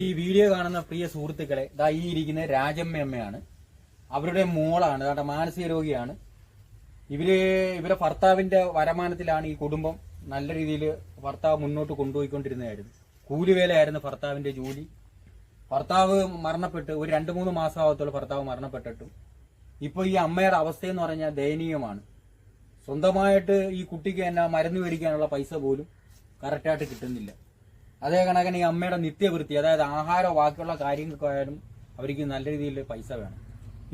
Video കാണുന്ന പ്രിയ സുഹൃത്തുക്കളെ ദാ ഈ ഇരിക്കുന്ന രാജമ്മ അമ്മയാണ്. അവരുടെ മോളാണ് അതാണ്ട് മാനസിക രോഗിയാണ്. ഇവർ ഇവരെ ഭർത്താവിന്റെ വരമാനത്തിലാണ് ഈ കുടുംബം നല്ല രീതിയിൽ ഭർത്താവ് മുന്നോട്ട് കൊണ്ടുപോയിക്കൊണ്ടിരുന്നതായിരുന്നു. കൂലിവേലയായിരുന്നു ഭർത്താവിന്റെ ജോലി. ഭർത്താവ് മരണപ്പെട്ട് ഒരു രണ്ട് മൂന്ന് മാസമാകത്തോളം ഭർത്താവ് മരണപ്പെട്ടിട്ടും. ഇപ്പൊ ഈ അമ്മയുടെ അവസ്ഥയെന്ന് പറഞ്ഞാൽ ദയനീയമാണ്. സ്വന്തമായിട്ട് ഈ കുട്ടിക്ക് തന്നെ മരുന്ന് മേടിക്കാനുള്ള പൈസ പോലും കറക്റ്റായിട്ട് കിട്ടുന്നില്ല. അതേ കണക്കിന് ഈ അമ്മയുടെ നിത്യവൃത്തി അതായത് ആഹാരമോ ബാക്കിയുള്ള കാര്യങ്ങൾക്കായാലും അവർക്ക് നല്ല രീതിയിൽ പൈസ വേണം.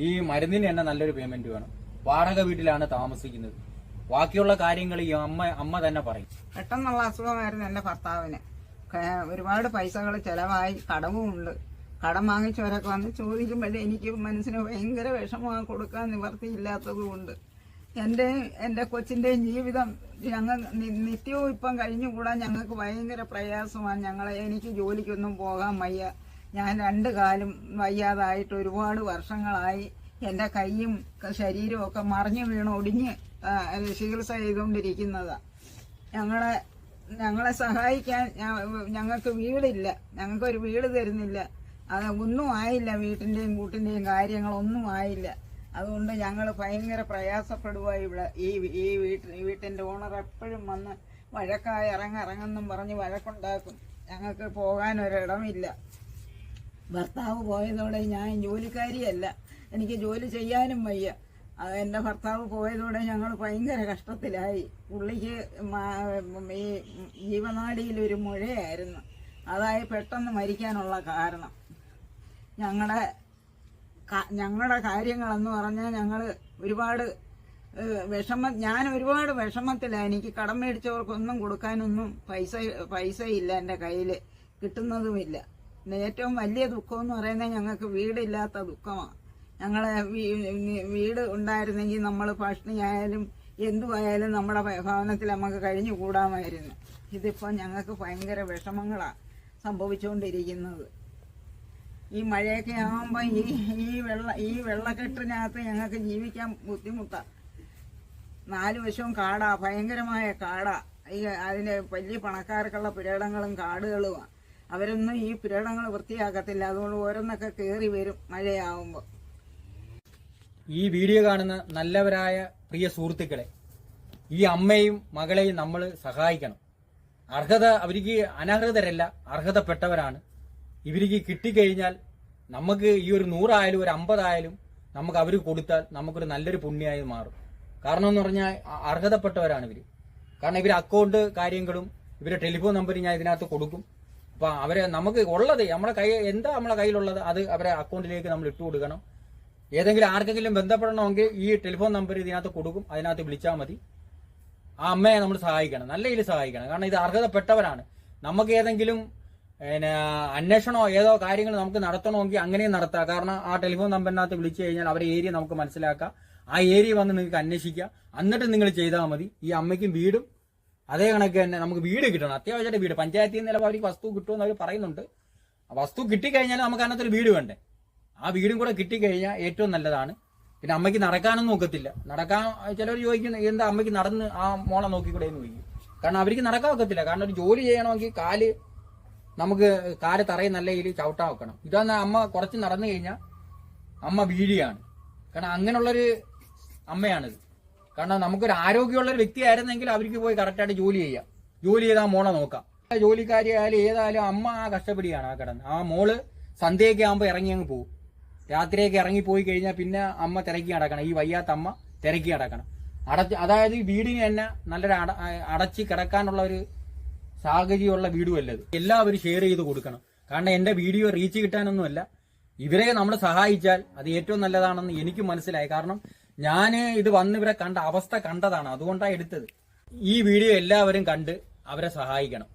ഈ മരുന്നിന് തന്നെ നല്ലൊരു പേയ്മെന്റ് വേണം. വാടക വീട്ടിലാണ് താമസിക്കുന്നത്. ബാക്കിയുള്ള കാര്യങ്ങൾ ഈ അമ്മ അമ്മ തന്നെ പറയും. പെട്ടെന്നുള്ള അസുഖമായിരുന്നു എന്റെ ഭർത്താവിന്. ഒരുപാട് പൈസകൾ ചെലവായി കടവുമുണ്ട് കടം വാങ്ങിച്ചവരൊക്കെ വന്ന് ചോദിക്കുമ്പോഴേ എനിക്ക് മനസ്സിന് ഭയങ്കര വിഷമം കൊടുക്കാൻ നിവർത്തിയില്ലാത്തത് കൊണ്ട് എന്റെ എന്റെ കൊച്ചിന്റെയും ജീവിതം ഞങ്ങൾ നിത്യവും ഇപ്പം കഴിഞ്ഞുകൂടാൻ ഞങ്ങൾക്ക് ഭയങ്കര പ്രയാസമാണ് ഞങ്ങളെ എനിക്ക് ജോലിക്കൊന്നും പോകാൻ വയ്യ. ഞാൻ രണ്ട് കാലും വയ്യാതായിട്ട് ഒരുപാട് വർഷങ്ങളായി. എന്റെ കൈയും ശരീരവും ഒക്കെ മറിഞ്ഞു വീണ് ഒടിഞ്ഞ് ചികിത്സ ചെയ്തുകൊണ്ടിരിക്കുന്നതാണ് ഞങ്ങളെ ഞങ്ങളെ സഹായിക്കാൻ ഞങ്ങൾക്ക് വീടില്ല. ഞങ്ങൾക്കൊരു വീട് തരുന്നില്ല. അത് ഒന്നും ആയില്ല വീട്ടിന്റെയും കൂട്ടിന്റെയും കാര്യങ്ങളൊന്നും ആയില്ല. അതുകൊണ്ട് ഞങ്ങൾ ഭയങ്കര പ്രയാസപ്പെടുക ഇവിടെ. ഈ ഈ വീട്ടിൽ വീട്ടിന്റെ ഓണർ എപ്പോഴും വന്ന് വഴക്കായി ഇറങ്ങ ഇറങ്ങെന്നും പറഞ്ഞ് വഴക്കുണ്ടാക്കും. ഞങ്ങൾക്ക് പോകാനൊരിടമില്ല ഭർത്താവ് പോയതോടെ ഞാൻ ജോലിക്കാരിയല്ല. എനിക്ക് ജോലി ചെയ്യാനും വയ്യ. എന്റെ ഭർത്താവ് പോയതോടെ ഞങ്ങൾ ഭയങ്കര കഷ്ടത്തിലായി. പുള്ളിക്ക് ഈ ജീവനാടിയിലൊരു മുഴയായിരുന്നു. അതായി പെട്ടെന്ന് മരിക്കാനുള്ള കാരണം. ഞങ്ങളുടെ ഞങ്ങളുടെ കാര്യങ്ങളെന്ന് പറഞ്ഞാൽ ഞങ്ങൾ ഒരുപാട് വിഷമ ഞാൻ ഒരുപാട് വിഷമത്തിലാണ് എനിക്ക് കടം മേടിച്ചവർക്കൊന്നും കൊടുക്കാനൊന്നും പൈസ പൈസ ഇല്ല എന്റെ കയ്യിൽ കിട്ടുന്നതുമില്ല. ഏറ്റവും വലിയ ദുഃഖം എന്ന് പറയുന്നത് ഞങ്ങൾക്ക് വീടില്ലാത്ത ദുഃഖമാണ് ഞങ്ങളെ വീട് ഉണ്ടായിരുന്നെങ്കിൽ നമ്മൾ ഭക്ഷണിയായാലും എന്തുമായാലും നമ്മുടെ ഭവനത്തിൽ നമുക്ക് കഴിഞ്ഞു കൂടാമായിരുന്നു ഇതിപ്പോൾ ഞങ്ങൾക്ക് ഭയങ്കര വിഷമങ്ങളാണ് സംഭവിച്ചുകൊണ്ടിരിക്കുന്നത് ഈ മഴയൊക്കെ ആകുമ്പോൾ ഈ ഈ വെള്ള ഈ വെള്ളക്കെട്ടിനകത്ത് ഞങ്ങൾക്ക് ജീവിക്കാൻ ബുദ്ധിമുട്ടാണ് നാല് വശവും കാടാ ഭയങ്കരമായ കാടാ. ഈ അതിന്റെ വലിയ പണക്കാർക്കുള്ള പുരേടങ്ങളും കാടുകളുമാണ് അവരൊന്നും ഈ പുരേടങ്ങൾ വൃത്തിയാക്കത്തില്ല. അതുകൊണ്ട് ഓരോന്നൊക്കെ കയറി വരും മഴയാവുമ്പോ. ഈ വീഡിയോ കാണുന്ന നല്ലവരായ പ്രിയ സുഹൃത്തുക്കളെ ഈ അമ്മയും മകളെയും നമ്മൾ സഹായിക്കണം. അർഹത അവർക്ക് അനർഹതരല്ല അർഹതപ്പെട്ടവരാണ്. ഇവർക്ക് കിട്ടിക്കഴിഞ്ഞാൽ നമുക്ക് ഈ ഒരു നൂറായാലും ഒരു അമ്പതായാലും നമുക്ക് അവർ കൊടുത്താൽ നമുക്കൊരു നല്ലൊരു പുണ്യമായി മാറും. കാരണം എന്ന് പറഞ്ഞാൽ അർഹതപ്പെട്ടവരാണ് ഇവർ കാരണം ഇവർ അക്കൗണ്ട് കാര്യങ്ങളും ഇവരുടെ ടെലിഫോൺ നമ്പർ ഞാൻ ഇതിനകത്ത് കൊടുക്കും. അപ്പൊ അവരെ നമുക്ക് ഉള്ളത് നമ്മളെ കൈ എന്താ നമ്മളെ കയ്യിലുള്ളത് അത് അവരെ അക്കൗണ്ടിലേക്ക് നമ്മൾ ഇട്ട് കൊടുക്കണം. ഏതെങ്കിലും ആർക്കെങ്കിലും ബന്ധപ്പെടണമെങ്കിൽ ഈ ടെലിഫോൺ നമ്പർ ഇതിനകത്ത് കൊടുക്കും. അതിനകത്ത് വിളിച്ചാൽ മതി. ആ അമ്മയെ നമ്മൾ സഹായിക്കണം. നല്ല രീതിയിൽ സഹായിക്കണം. കാരണം ഇത് അർഹതപ്പെട്ടവരാണ്. നമുക്ക് ഏതെങ്കിലും പിന്നെ അന്വേഷണമോ ഏതോ കാര്യങ്ങൾ നമുക്ക് നടത്തണമെങ്കിൽ അങ്ങനെയും നടത്താം. കാരണം ആ ടെലിഫോൺ നമ്പറിനകത്ത് വിളിച്ചു കഴിഞ്ഞാൽ അവരെ ഏരിയ നമുക്ക് മനസ്സിലാക്കാം. ആ ഏരിയ വന്ന് നിങ്ങൾക്ക് അന്വേഷിക്കാം. എന്നിട്ട് നിങ്ങൾ ചെയ്താൽ മതി. ഈ അമ്മയ്ക്കും വീടും അതേ കണക്ക് തന്നെ നമുക്ക് വീട് കിട്ടണം. അത്യാവശ്യമായിട്ട് വീട്. പഞ്ചായത്തിൽ നിന്ന് ചിലപ്പോൾ അവർക്ക് വസ്തു കിട്ടുമെന്ന് അവർ പറയുന്നുണ്ട്. വസ്തു കിട്ടിക്കഴിഞ്ഞാൽ നമുക്ക് അതിനകത്ത് ഒരു വീട് വേണ്ടേ? ആ വീടും കൂടെ കിട്ടിക്കഴിഞ്ഞാൽ ഏറ്റവും നല്ലതാണ്. പിന്നെ അമ്മയ്ക്ക് നടക്കാനൊന്നും നോക്കത്തില്ല നടക്കാൻ ചിലർ ചോദിക്കുന്നു എന്താ അമ്മയ്ക്ക് നടന്ന് ആ മോളെ നോക്കിക്കൂടെ? എന്ന് ചോദിക്കും. കാരണം അവർക്ക് നടക്കാൻ ഒക്കത്തില്ല. കാരണം ഒരു ജോലി ചെയ്യണമെങ്കിൽ കാൽ നമുക്ക് കാൽ തറയിൽ നല്ല രീതിയിൽ ചവിട്ടാൻ വെക്കണം. ഇതാന്ന് അമ്മ കുറച്ച് നടന്നു കഴിഞ്ഞാൽ അമ്മ വീഴിയാണ് കാരണം അങ്ങനെയുള്ളൊരു അമ്മയാണിത്. കാരണം നമുക്കൊരു ആരോഗ്യമുള്ള ഒരു വ്യക്തി ആയിരുന്നെങ്കിൽ അവർക്ക് പോയി കറക്റ്റായിട്ട് ജോലി ചെയ്യാം. ജോലി ചെയ്താൽ മോളെ നോക്കാം. ജോലിക്കാരി ആയാലും ഏതായാലും അമ്മ ആ കഷ്ടപ്പെടിയാണ് ആ കിടന്ന്. ആ മോൾ സന്ധ്യയൊക്കെ ആകുമ്പോൾ ഇറങ്ങി അങ്ങ് പോകും. രാത്രിയൊക്കെ ഇറങ്ങി പോയി കഴിഞ്ഞാൽ പിന്നെ അമ്മ തിരക്കി നടക്കണം. ഈ വയ്യാത്ത അമ്മ തിരക്കി നടക്കണം. അടച്ച് അതായത് വീടിന് തന്നെ നല്ലൊരു അട അടച്ച് കിടക്കാനുള്ള ഒരു സാഹചര്യമുള്ള വീഡിയോ അല്ലത് എല്ലാവരും ഷെയർ ചെയ്ത് കൊടുക്കണം. കാരണം എന്റെ വീഡിയോ റീച്ച് കിട്ടാനൊന്നുമല്ല. ഇവരെ നമ്മൾ സഹായിച്ചാൽ അത് ഏറ്റവും നല്ലതാണെന്ന് എനിക്ക് മനസ്സിലായി. കാരണം ഞാൻ ഇത് വന്ന് ഇവരെ കണ്ട അവസ്ഥ കണ്ടതാണ്. അതുകൊണ്ടാണ് എടുത്തത്. ഈ വീഡിയോ എല്ലാവരും കണ്ട് അവരെ സഹായിക്കണം.